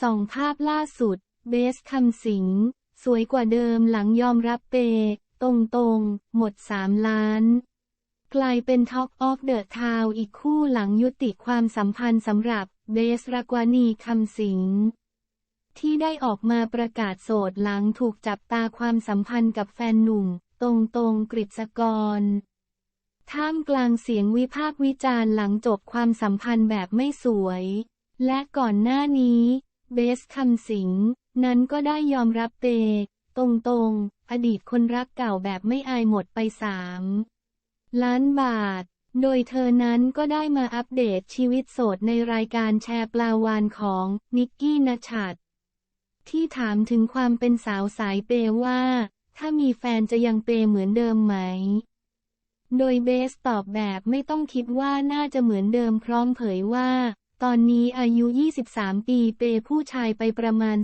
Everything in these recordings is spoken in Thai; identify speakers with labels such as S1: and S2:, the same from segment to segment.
S1: ส่องภาพล่าสุด เบสคำสิง สวยกว่าเดิมหลังยอมรับเปย์ตรงๆ หมด 3 ล้าน กลายเป็น Talk of the Town อีกคู่หลังยุติความสัมพันธ์สำหรับเบสรักวานีคำสิง ที่ได้ออกมาประกาศโสดหลังถูกจับตาความสัมพันธ์กับแฟนหนุ่ม ตรงๆกฤษกร ท่ามกลางเสียงวิพากษ์วิจารณ์หลังจบความสัมพันธ์แบบไม่สวย และก่อนหน้านี้ เบสคำสิง นั้นก็ได้ยอมรับเป ตรงๆ อดีตคนรักเก่าแบบไม่อายหมดไปสามล้านบาท โดยเธอนั้นก็ได้มาอัปเดตชีวิตโสดในรายการแชร์ปลาวานของนิกกี้นชัดที่ถามถึงความเป็นสาวสายเปว่า ถ้ามีแฟนจะยังเปเหมือนเดิมไหม โดยเบสตอบแบบไม่ต้องคิดว่าน่าจะเหมือนเดิมพร้อมเผยว่า ตอนนี้อายุ 23 ปีเปย์ผู้ชายไปประมาณ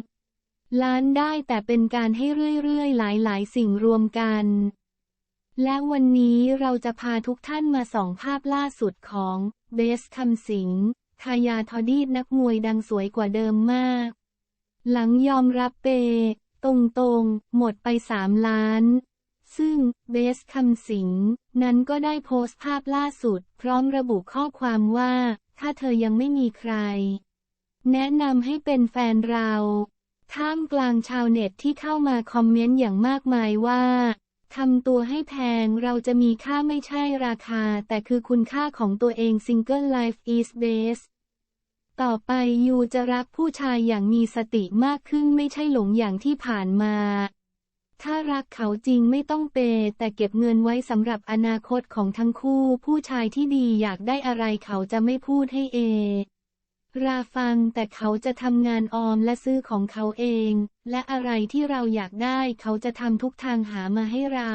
S1: 3 ล้านได้แต่เป็นการให้เรื่อยๆ หลายๆ สิ่งรวมกัน และวันนี้เราจะพาทุกท่านมาส่องภาพล่าสุดของเบสคำสิงทายาทอดีดนักมวยดังสวยกว่าเดิมมาก หลังยอมรับเปย์ตรงๆ หมดไป 3 ล้าน ซึ่งเบสคำสิงนั้นก็ได้โพสต์ภาพล่าสุด พร้อมระบุข้อความว่า ถ้าเธอยังไม่มีใคร แนะนำให้เป็นแฟนเราท่ามกลางชาวเน็ตที่เข้ามาคอมเมนต์อย่างมากมายว่าทำตัวให้แพงเราจะมีค่าไม่ใช่ราคา แต่คือคุณค่าของตัวเอง Single Life is best ต่อไปยูจะรักผู้ชายอย่างมีสติมากขึ้นไม่ใช่หลงอย่างที่ผ่านมา ถ้ารักเขาจริงไม่ต้องเปย์แต่เก็บเงินไว้สำหรับอนาคตของทั้งคู่ ผู้ชายที่ดีอยากได้อะไรเขาจะไม่พูดให้เอ ราฟังแต่เขาจะทำงานออมและซื้อของเขาเอง และอะไรที่เราอยากได้เขาจะทำทุกทางหามาให้เรา